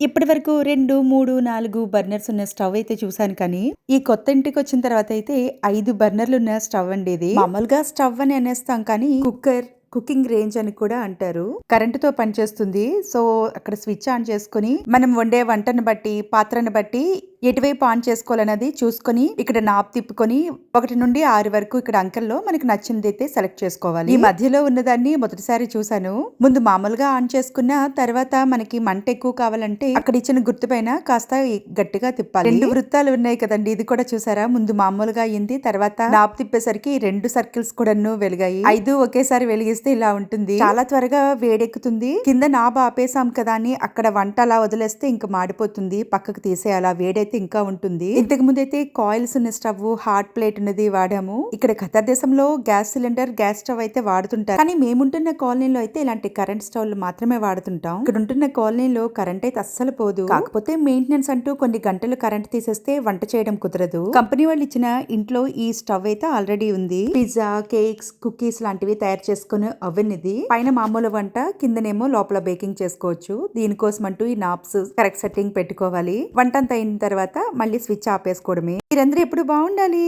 ఇప్పటి వరకు రెండు మూడు నాలుగు బర్నర్స్ ఉన్న స్టవ్ అయితే చూసాను కానీ ఈ కొత్త ఇంటికి వచ్చిన తర్వాత అయితే ఐదు బర్నర్లు ఉన్న స్టవ్ అండి ఇది. మామూలుగా స్టవ్ అని అనేస్తాం కానీ కుక్కర్ కుకింగ్ రేంజ్ అని కూడా అంటారు. కరెంటుతో పనిచేస్తుంది. సో అక్కడ స్విచ్ ఆన్ చేసుకుని మనం వండే వంటను బట్టి పాత్రను బట్టి ఎటువైపు ఆన్ చేసుకోవాలన్నది చూసుకొని ఇక్కడ నాప్ తిప్పుకొని ఒకటి నుండి ఆరు వరకు ఇక్కడ అంకెల్లో మనకి నచ్చింది అయితే సెలెక్ట్ చేసుకోవాలి. ఈ మధ్యలో ఉన్నదాన్ని మొదటిసారి చూసాను ముందు మామూలుగా ఆన్ చేసుకున్న తర్వాత మనకి మంట ఎక్కువ కావాలంటే అక్కడ ఇచ్చిన గుర్తు పైన కాస్త గట్టిగా తిప్పాలి. రెండు వృత్తాలు ఉన్నాయి కదండి ఇది కూడా చూసారా? ముందు మామూలుగా అయింది తర్వాత నాప్ తిప్పేసరికి రెండు సర్కిల్స్ కూడా వెలిగాయి. ఐదు ఒకేసారి వెలిగిస్తే ఇలా ఉంటుంది. చాలా త్వరగా వేడెక్కుతుంది. కింద నాబ్ ఆపేసాం కదా అని అక్కడ వంట అలా వదిలేస్తే ఇంకా మాడిపోతుంది. పక్కకు తీసేయాలా. వేడైతే ఇంకా ఉంటుంది. ఇంతకు ముందు అయితే కాయిల్స్ ఉన్న స్టవ్ హాట్ ప్లేట్ ఉన్నది వాడాము. ఇక్కడ ఖతర్ దేశంలో గ్యాస్ సిలిండర్ గ్యాస్ స్టవ్ అయితే వాడుతుంటారు. కానీ మేముంటున్న కాలనీలో అయితే ఇలాంటి కరెంట్ స్టవ్లు మాత్రమే వాడుతుంటాం. ఇక్కడ ఉంటున్న కాలనీలో కరెంట్ అయితే అస్సలు పోదు. కాకపోతే మెయింటెనెన్స్ అంటూ కొన్ని గంటలు కరెంట్ తీసేస్తే వంట చేయడం కుదరదు. కంపెనీ వాళ్ళు ఇచ్చిన ఇంట్లో ఈ స్టవ్ అయితే ఆల్రెడీ ఉంది. పిజ్జా కేక్స్ కుకీస్ లాంటివి తయారు చేసుకునే అవెన్ ఇది. పైన మామూలు వంట కిందనేమో లోపల బేకింగ్ చేసుకోవచ్చు. దీనికోసం అంటూ ఈ నాప్స్ కరెక్ట్ సెట్టింగ్ పెట్టుకోవాలి. వంట అంతా అయిన తర్వాత తర్వాత మళ్ళీ స్విచ్ ఆపేసుకోవడమే. మీరందరూ ఎప్పుడు బాగుండాలి?